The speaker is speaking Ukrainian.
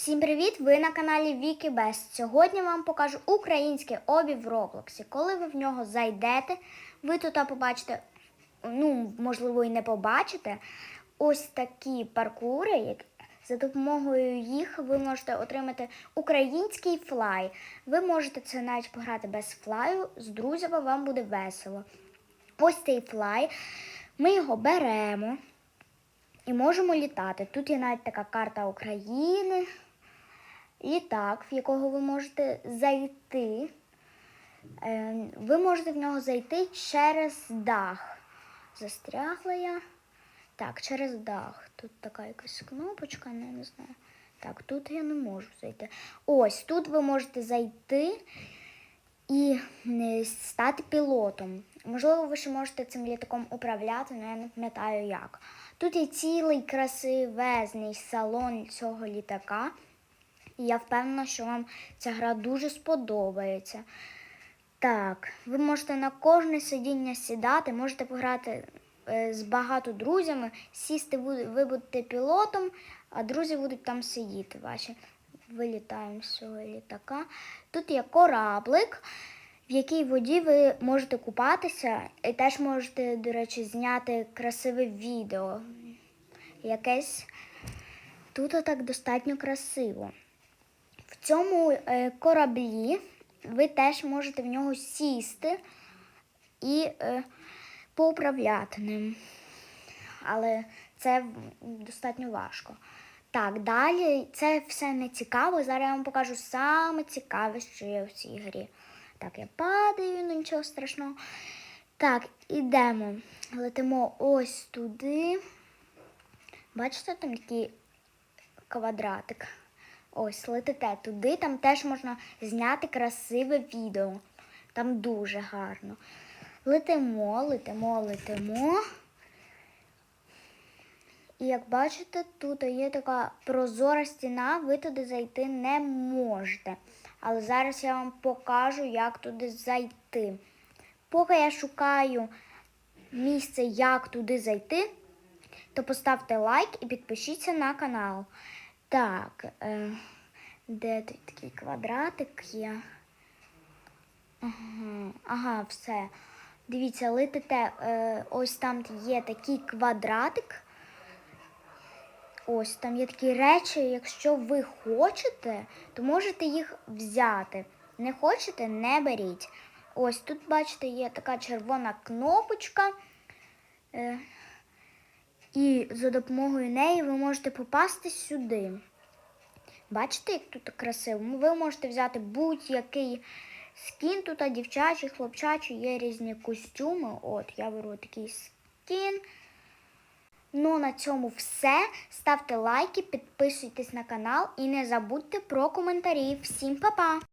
Всім привіт! Ви на каналі Вікі Бест. Сьогодні вам покажу український обів в Роблоксі. Коли ви в нього зайдете, ви тут побачите, ну, можливо, і не побачите, ось такі паркури, за допомогою їх ви можете отримати український флай. Ви можете це навіть пограти без флаю, з друзями вам буде весело. Ось цей флай. Ми його беремо і можемо літати. Тут є навіть така карта України, літак, в якого ви можете зайти. Е, Ви можете в нього зайти через дах. Застрягла я. Так, через дах. Тут така якась кнопочка, не, не знаю. Так, тут я не можу зайти. Ось тут ви можете зайти і е, стати пілотом. Можливо, ви ще можете цим літаком управляти, але я не пам'ятаю як. Тут є цілий красивезний салон цього літака. І я впевнена, що вам ця гра дуже сподобається. Так, ви можете на кожне сидіння сідати, можете пограти е, з багато друзями, сісти ви будете пілотом, а друзі будуть там сидіти ваші. Вилітаємо з цього літака. Тут є кораблик, в якій воді ви можете купатися, і теж можете, до речі, зняти красиве відео. Якесь тут так достатньо красиво. В цьому е, кораблі ви теж можете в нього сісти і е, поуправляти ним. Але це достатньо важко. Так, далі це все не цікаво. Зараз я вам покажу саме цікаве, що є в цій грі. Так, я падаю, ну нічого страшного. Так, ідемо. Летимо ось туди. Бачите, там такий квадратик. Ось, летите туди, там теж можна зняти красиве відео. Там дуже гарно. Летимо, летимо, летимо. І як бачите, тут є така прозора стіна, ви туди зайти не можете. Але зараз я вам покажу, як туди зайти. Поки я шукаю місце, як туди зайти, то поставте лайк і підпишіться на канал. Так, е, де тут такий квадратик є? Ага, все. Дивіться, летите, е, ось там є такий квадратик. Ось там є такі речі, якщо ви хочете, то можете їх взяти. Не хочете, не беріть. Ось тут, бачите, є така червона кнопочка. І за допомогою неї ви можете попасти сюди. Бачите, як тут красиво? Ви можете взяти будь-який скін, тут дівчачий, хлопчачий, є різні костюми. От, я беру такий скін. Ну, на цьому все. Ставте лайки, підписуйтесь на канал і не забудьте про коментарі. Всім па-па!